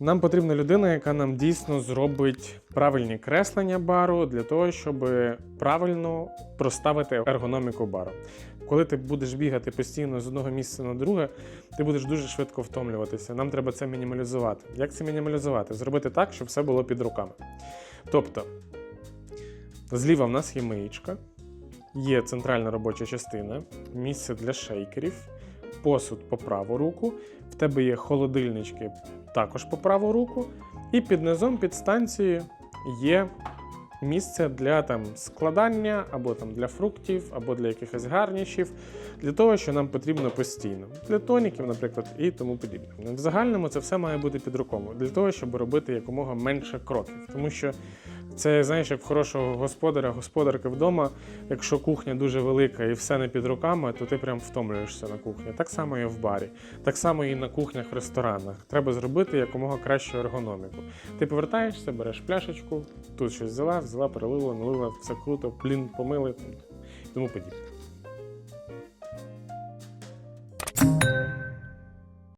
Нам потрібна людина, яка нам дійсно зробить правильні креслення бару для того, щоб правильно проставити ергономіку бару. Коли ти будеш бігати постійно з одного місця на друге, ти будеш дуже швидко втомлюватися. Нам треба це мінімалізувати. Як це мінімалізувати? Зробити так, щоб все було під руками. Тобто, зліва в нас є миєчка, є центральна робоча частина, місце для шейкерів, посуд по праву руку, в тебе є холодильнички також по праву руку, і під низом під станцією є місце для там складання, або там для фруктів, або для якихось гарнішів, для того, що нам потрібно постійно, для тоніків, наприклад, і тому подібне. В загальному це все має бути під рукою, для того, щоб робити якомога менше кроків, тому що це знаєш, як хорошого господаря, господарки вдома. Якщо кухня дуже велика і все не під руками, то ти прям втомлюєшся на кухні. Так само і в барі, так само і на кухнях ресторанах. Треба зробити якомога кращу ергономіку. Ти повертаєшся, береш пляшечку, тут щось взяла, взяла, перелила, налила, все круто, блін, помили тому подібне.